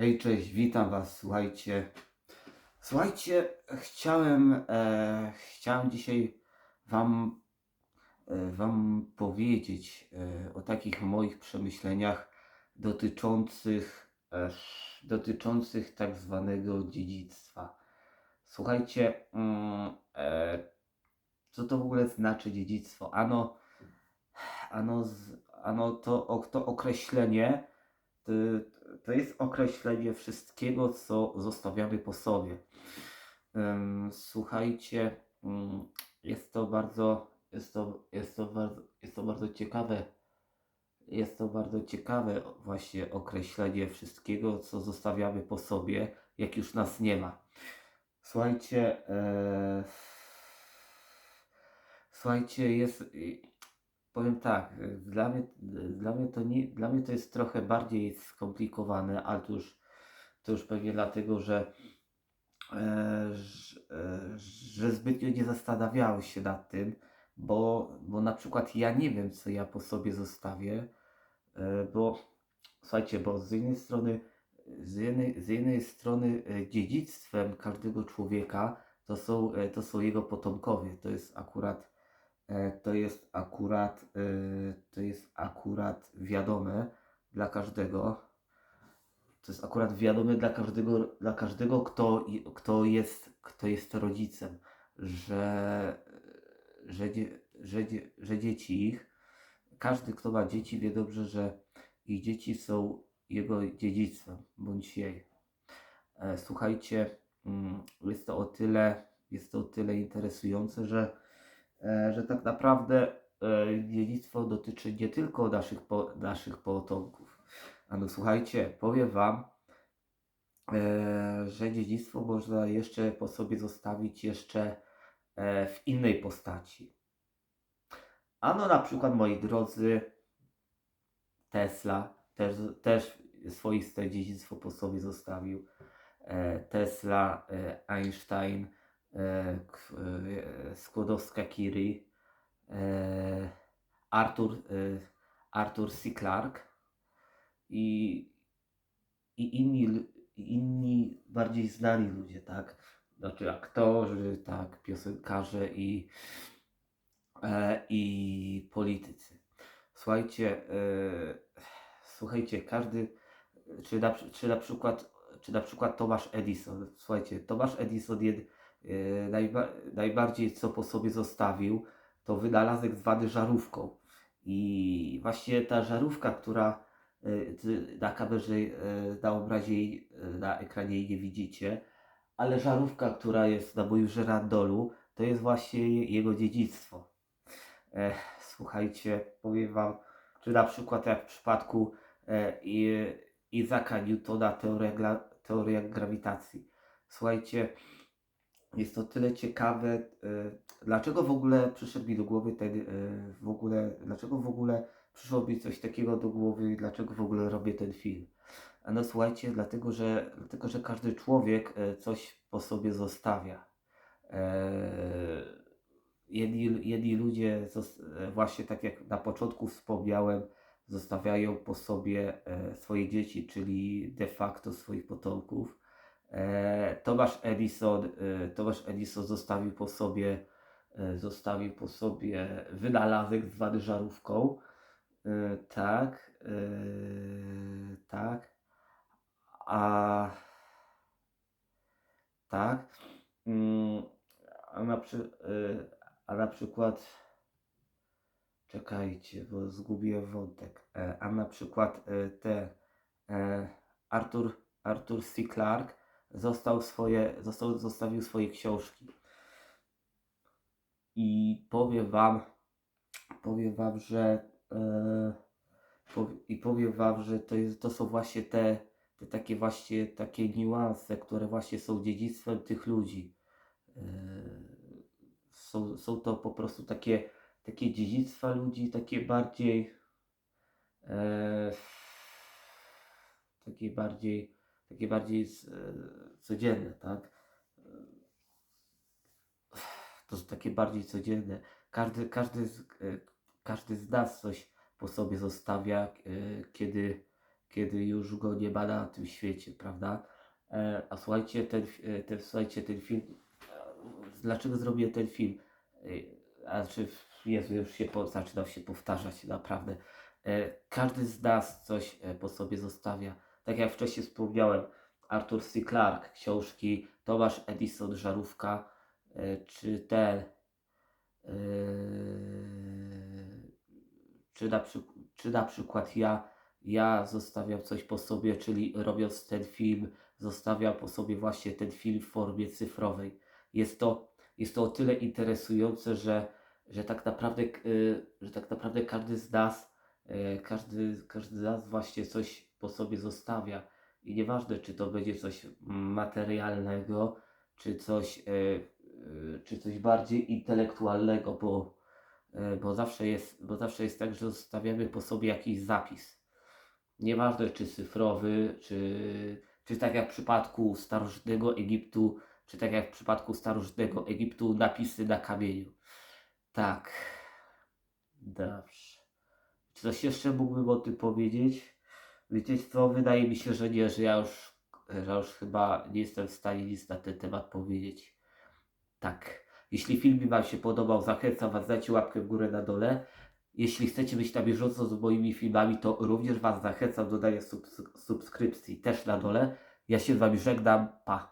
Hej, cześć, witam Was. Słuchajcie, słuchajcie, chciałem, e, chciałem dzisiaj Wam, e, Wam powiedzieć e, o takich moich przemyśleniach dotyczących, e, dotyczących tak zwanego dziedzictwa. Słuchajcie, mm, e, co to w ogóle znaczy dziedzictwo? Ano, ano, ano to, to określenie to, to jest określenie wszystkiego, co zostawiamy po sobie. Słuchajcie, mm, jest to bardzo, jest to, jest to bardzo, jest to bardzo ciekawe. Jest to bardzo ciekawe właśnie określenie wszystkiego, co zostawiamy po sobie, jak już nas nie ma. Słuchajcie, e, słuchajcie, jest, powiem tak, y, dla mnie, dla mnie, to nie, dla mnie to jest trochę bardziej skomplikowane, ale to już, to już pewnie dlatego, że, e, że, e, że zbytnio nie zastanawiałem się nad tym, bo, bo na przykład ja nie wiem, co ja po sobie zostawię, e, bo słuchajcie, bo z jednej strony, z jednej, z jednej strony e, dziedzictwem każdego człowieka to są, e, to są jego potomkowie. To jest akurat to jest akurat, e, to jest akurat wiadome dla każdego. To jest akurat wiadome dla każdego, dla każdego kto, kto, jest, kto jest rodzicem, że, że, że, że dzieci ich, każdy kto ma dzieci wie dobrze, że ich dzieci są jego dziedzictwem, bądź jej. E, Słuchajcie, mm, jest to o tyle, jest to o tyle interesujące, że e, że tak naprawdę e, dziedzictwo dotyczy nie tylko naszych, po, naszych potomków. A no słuchajcie, powiem Wam, e, że dziedzictwo można jeszcze po sobie zostawić jeszcze e, w innej postaci. Ano na przykład, moi drodzy, Tesla też, też swoiste dziedzictwo po sobie zostawił. E, Tesla, e, Einstein, e, e, Skłodowska-Curie, e, Arthur, e, Arthur C. Clarke i, i inni, inni bardziej znani ludzie, tak? Znaczy aktorzy, tak, piosenkarze i, i politycy. Słuchajcie, słuchajcie, każdy, czy na, czy na przykład, czy na przykład Tomasz Edison, słuchajcie, Tomasz Edison jed, najba, najbardziej co po sobie zostawił, to wynalazek zwany żarówką. I właśnie ta żarówka, która e, na kamerze, e, na obrazie, e, na ekranie jej nie widzicie, ale żarówka, która jest na moim żerandolu, to jest właśnie je- jego dziedzictwo. E, słuchajcie, powiem Wam, czy na przykład jak w przypadku e, I- Isaaca Newtona teoria, teoria grawitacji. Słuchajcie, jest to tyle ciekawe, e, dlaczego w ogóle przyszedł mi do głowy ten, e, w ogóle, dlaczego w ogóle przyszło mi coś takiego do głowy dlaczego w ogóle robię ten film. No słuchajcie, dlatego że, dlatego, że każdy człowiek e, coś po sobie zostawia. Jedni, jedni ludzie, właśnie tak jak na początku wspomniałem, zostawiają po sobie swoje dzieci, czyli de facto swoich potomków. E, Tomasz Edison, e, Tomasz Edison zostawił po sobie, e, zostawił po sobie wynalazek zwany żarówką. Tak, tak. A tak. Mm, a na, a na przykład czekajcie, bo zgubiłem wątek. A na przykład te Arthur, Arthur C. Clarke został swoje, został, zostawił swoje książki. I powiem wam, powiem wam, że pow- i powiem wam, że to, jest, to są właśnie te, te takie właśnie takie niuanse, które właśnie są dziedzictwem tych ludzi. E, są, są to po prostu takie, takie dziedzictwa ludzi, takie bardziej e, takie bardziej takie bardziej e, codzienne, tak? To są takie bardziej codzienne. Każdy, każdy, e, każdy z nas coś po sobie zostawia, e, kiedy, kiedy już go nie ma na tym świecie, prawda? A słuchajcie, ten, ten, słuchajcie, ten film, dlaczego zrobiłem ten film? A czy, Jezu, już się po, się powtarzać, naprawdę. Każdy z nas coś po sobie zostawia. Tak jak wcześniej wspomniałem, Arthur C. Clarke, książki, Tomasz Edison, Żarówka, e, czy ten, e, czy, na czy na przykład ja, ja zostawiam coś po sobie, czyli robiąc ten film, zostawiam po sobie właśnie ten film w formie cyfrowej. Jest to, jest to o tyle interesujące, że, że, tak naprawdę, y, że tak naprawdę każdy z nas, e, każdy, każdy z nas właśnie coś po sobie zostawia. I nieważne, czy to będzie coś materialnego, czy coś, e, e, czy coś bardziej intelektualnego, bo, e, bo, zawsze jest, bo zawsze jest tak, że zostawiamy po sobie jakiś zapis. Nieważne, czy cyfrowy, czy, czy tak jak w przypadku starożytnego Egiptu, czy tak jak w przypadku starożytnego Egiptu, napisy na kamieniu. Tak. Dobrze. Czy coś jeszcze mógłbym o tym powiedzieć? Wiecie co, wydaje mi się, że nie, że ja już, że już chyba nie jestem w stanie nic na ten temat powiedzieć. Tak. Jeśli film Wam się podobał, zachęcam Was, dajcie łapkę w górę na dole. Jeśli chcecie być na bieżąco z moimi filmami, to również Was zachęcam do dania subs- subskrypcji też na dole. Ja się z Wami żegnam. Pa.